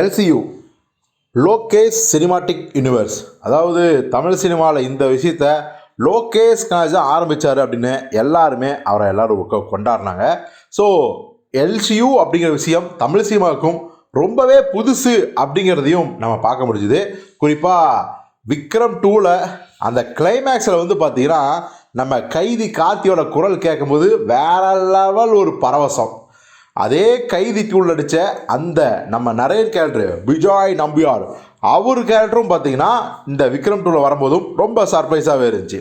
LCU Lokesh cinematic universe அதாவது தமிழ் சினிமாவில் இந்த விஷயத்த லோகேஷ் கணேஷ் தான் ஆரம்பித்தார் அப்படின்னு எல்லாருமே அவரை எல்லோரும் கொண்டாடினாங்க. ஸோ எல்சியு அப்படிங்கிற விஷயம் தமிழ் சினிமாவுக்கும் ரொம்பவே புதுசு அப்படிங்கிறதையும் நம்ம பார்க்க முடிஞ்சுது. குறிப்பாக விக்ரம் டூவில் அந்த கிளைமேக்ஸில் வந்து பார்த்தீங்கன்னா நம்ம கைதி கார்த்தியோட குரல் கேட்கும்போது வேற லெவல் ஒரு பரவசம். அதே கைதிக்கு உள்ளடிச்ச அந்த நம்ம நிறைய கேரக்டர் விஜய் நம்பியார் அவர் கேரக்டரும் பார்த்தீங்கன்னா இந்த விக்ரம் டூவில் வரும்போதும் ரொம்ப சர்ப்ரைஸாகவே இருந்துச்சு.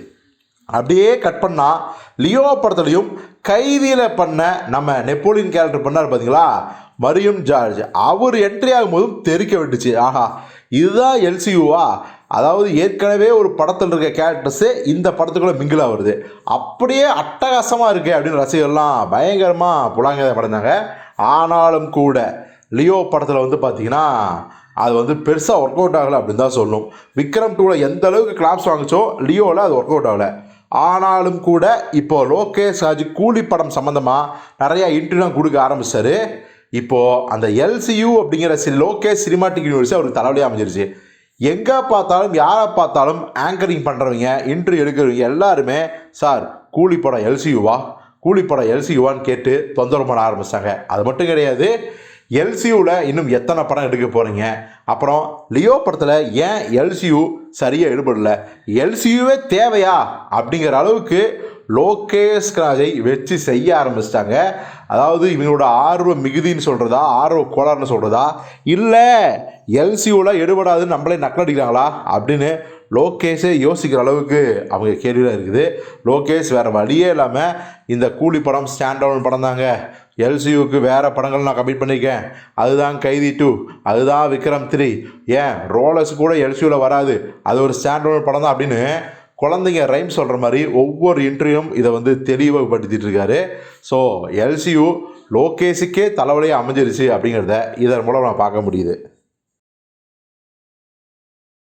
அப்படியே கட் பண்ணால் லியோ படத்துலையும் கைதியில் பண்ண நம்ம நெப்போலியன் கேரக்டர் பண்ணார் பார்த்தீங்களா? மரியம் ஜார்ஜ். அவர் என்ட்ரி ஆகும்போதும் தெறிக்க விட்டுச்சு. ஆஹா இதுதான் எல்சியூவா அதாவது ஏற்கனவே ஒரு படத்தில் இருக்க கேரக்டர்ஸு இந்த படத்துக்குள்ளே மிங்கிள் வருது அப்படியே அட்டகாசமாக இருக்கு அப்படின்னு ரசிகர்லாம் பயங்கரமாக புலாங்க படைந்தாங்க ஆனாலும் கூட லியோ படத்தில் வந்து பார்த்தீங்கன்னா அது வந்து பெருசாக ஒர்க் அவுட் ஆகலை அப்படின்னு தான் சொல்லணும் விக்ரம் டூவில் எந்த அளவுக்கு கிளாப்ஸ் வாங்குச்சோ லியோவில் அது ஒர்க் அவுட் ஆகலை. ஆனாலும் கூட இப்போ லோகேஷ் ராஜ் கூலி படம் சம்மந்தமாக நிறையா இன்டர்வியூ கொடுக்க ஆரம்பிச்சாரு. இப்போது அந்த எல்சியு அப்படிங்கிற சி லோகேஷ் சினிமாட்டிக் யூனிவர்ஸி அவருக்கு தலைவலியாக அமைஞ்சிருச்சு. எங்கே பார்த்தாலும் யாரை பார்த்தாலும் ஆங்கரிங் பண்ணுறவங்க இன்டர்வியூ எடுக்கிறவங்க எல்லாருமே சார் கூலி படம் எல்சியூவா கூலி படம் எல்சியூவான்னு கேட்டு தொந்தரவு பண்ண ஆரம்பித்தாங்க அது மட்டும் கிடையாது. எல்சியூவில் இன்னும் எத்தனை படம் எடுக்க போகிறீங்க அப்புறம் லியோ படத்தில் ஏன் எல்சியூ சரியாக ஈடுபடல? எல்சியூவே தேவையா? அப்படிங்கிற அளவுக்கு லோகேஷ் ராஜை வச்சு செய்ய ஆரம்பிச்சிட்டாங்க. அதாவது இவங்களோட ஆர்வ மிகுதின்னு சொல்கிறதா ஆர்வ கோளாறுன்னு சொல்கிறதா இல்லை எல்சியூவில் எடுபடாதுன்னு நம்மளே நக்கல் அடிக்கிறாங்களா? அப்படின்னு லோகேஷே யோசிக்கிற அளவுக்கு அவங்க கேள்வியில் இருக்குது. லோகேஷ் வேறு வழியே இல்லாமல் இந்த கூலி படம் ஸ்டாண்ட் டவுன் படம் தாங்க. எல்சியூக்கு வேறு படங்கள் நான் கமிட் பண்ணியிருக்கேன் அதுதான் கைதி டூ அதுதான் விக்ரம் த்ரீ ஏன்? ரோலர்ஸ் கூட எல்சியூவில் வராது. அது ஒரு ஸ்டாண்ட் டவுன் படம் தான் அப்படின்னு குழந்தைங்க ரைம் சொல்கிற மாதிரி ஒவ்வொரு இன்டர்வியூவும் இதை வந்து தெளிவுபடுத்திட்டு இருக்காரு. ஸோ எல்சியூ லோகேஷுக்கே தலைவலியாக அமைஞ்சிருச்சு அப்படிங்கிறத இதன் மூலம் நான் பார்க்க முடியுது.